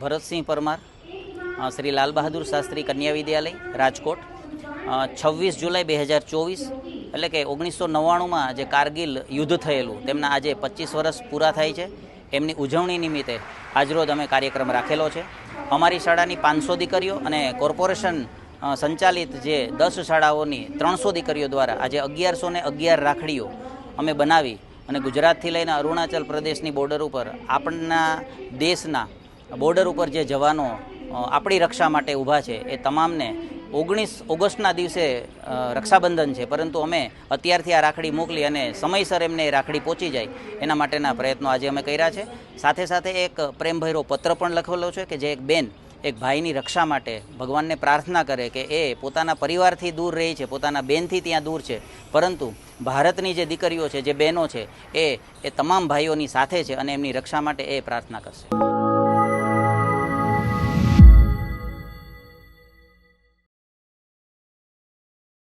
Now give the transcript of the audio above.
ભરતસિંહ પરમાર શ્રી લાલ બહાદુર શાસ્ત્રી કન્યા વિદ્યાલય, રાજકોટ. છવ્વીસ જુલાઈ બે હજાર ચોવીસ, એટલે કે ઓગણીસો નવ્વાણુંમાં જે કારગિલ યુદ્ધ થયેલું, તેમના આજે પચીસ વર્ષ પૂરા થાય છે. એમની ઉજવણી નિમિત્તે આજરોજ અમે કાર્યક્રમ રાખેલો છે. અમારી શાળાની પાંચસો દીકરીઓ અને કોર્પોરેશન સંચાલિત જે દસ શાળાઓની ત્રણસો દીકરીઓ દ્વારા આજે અગિયારસો ને અગિયાર રાખડીઓ અમે બનાવી અને ગુજરાતથી લઈને અરુણાચલ પ્રદેશની બોર્ડર ઉપર આપણના દેશના બોર્ડર ઉપર જે જવાનો આપણી રક્ષા માટે ઊભા છે, એ તમામને ઓગણીસ ઓગસ્ટના દિવસે રક્ષાબંધન છે. પરંતુ અમે અત્યારથી આ રાખડી મોકલી અને સમયસર એમને એ રાખડી પહોંચી જાય, એના માટેના પ્રયત્નો આજે અમે કર્યા છે. સાથે સાથે એક પ્રેમભૈરો પત્ર પણ લખેલો છે કે જે એક બેન, એક ભાઈની રક્ષા માટે ભગવાનને પ્રાર્થના કરે કે એ પોતાના પરિવારથી દૂર રહે છે, પોતાના બેનથી ત્યાં દૂર છે. પરંતુ ભારતની જે દીકરીઓ છે, જે બહેનો છે, એ એ તમામ ભાઈઓની સાથે છે અને એમની રક્ષા માટે એ પ્રાર્થના કરશે.